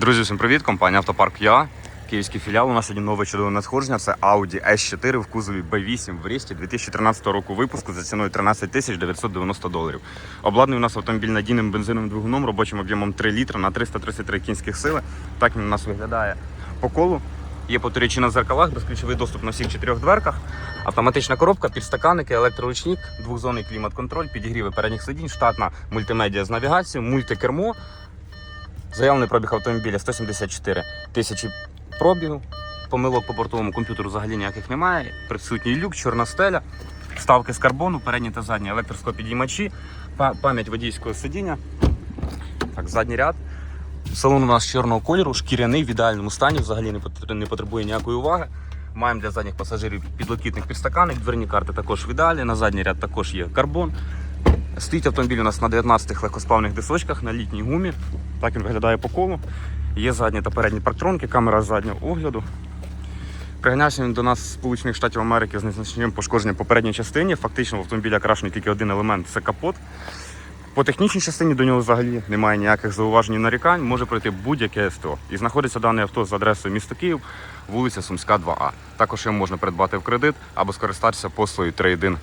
Друзі, всім привіт! Компанія Автопарк Я. Київський філіал. У нас сьогодні нове чудове надходження. Це Audi S4 в кузові B8 в Рісті 2013 року випуску за ціною 13 тисяч 990 доларів. Обладнаний у нас автомобіль надійним бензиновим двигуном, робочим об'ємом 3 літра на 333 кінських сили. Так він у нас виглядає по колу. Є потурячі на зеркалах, безключовий доступ на всіх чотирьох дверках. Автоматична коробка, підстаканники, електроручник, двохзонний клімат-контроль, підігріви передніх сидінь, штатна мультимедіа з навігацією, мультикермо. Заявлений пробіг автомобіля 174 тисячі пробігу. Помилок по бортовому комп'ютеру взагалі ніяких немає. Присутній люк, чорна стеля, вставки з карбону, передні та задні електроскопідіймачі, пам'ять водійського сидіння. Так, задній ряд. Салон у нас чорного кольору, шкіряний в ідеальному стані, взагалі не потребує ніякої уваги. Маємо для задніх пасажирів підлокітник підстаканник, дверні карти також в ідеалі. На задній ряд також є карбон. Стоїть автомобіль у нас на 19 легкосплавних дисочках на літній гумі. Так він виглядає по колу. Є задні та передні парктронки, камера заднього огляду. Приганявся він до нас з Сполучених Штатів Америки з незначним пошкодженням по передній частині. Фактично в автомобіля крашений тільки один елемент це капот. По технічній частині до нього взагалі немає ніяких зауважень і нарікань, може пройти будь-яке СТО. І знаходиться дане авто за адресою місто Київ, вулиця Сумська, 2А. Також його можна придбати в кредит або скористатися послугою 3.1